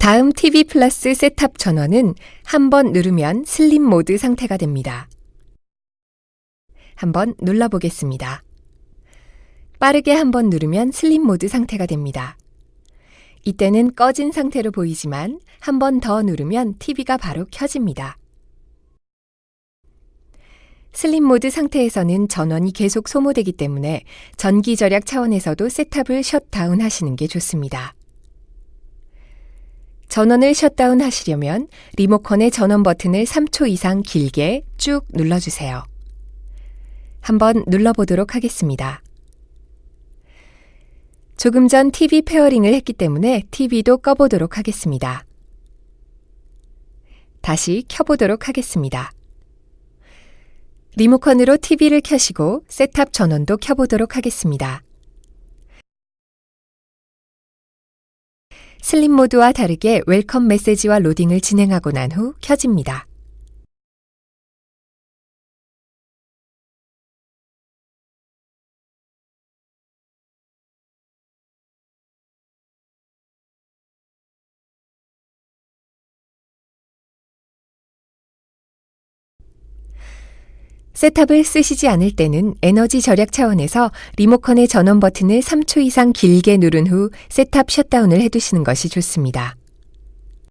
다음 TV 플러스 셋탑 전원은 한 번 누르면 슬림 모드 상태가 됩니다. 한번 눌러보겠습니다. 빠르게 한 번 누르면 슬림 모드 상태가 됩니다. 이때는 꺼진 상태로 보이지만 한 번 더 누르면 TV가 바로 켜집니다. 슬림 모드 상태에서는 전원이 계속 소모되기 때문에 전기 절약 차원에서도 셋탑을 셧다운 하시는 게 좋습니다. 전원을 셧다운 하시려면 리모컨의 전원 버튼을 3초 이상 길게 쭉 눌러주세요. 한번 눌러보도록 하겠습니다. 조금 전 TV 페어링을 했기 때문에 TV도 꺼보도록 하겠습니다. 다시 켜보도록 하겠습니다. 리모컨으로 TV를 켜시고 셋탑 전원도 켜보도록 하겠습니다. 슬림 모드와 다르게 웰컴 메시지와 로딩을 진행하고 난 후 켜집니다. 셋탑을 쓰시지 않을 때는 에너지 절약 차원에서 리모컨의 전원 버튼을 3초 이상 길게 누른 후 셋탑 셧다운을 해두시는 것이 좋습니다.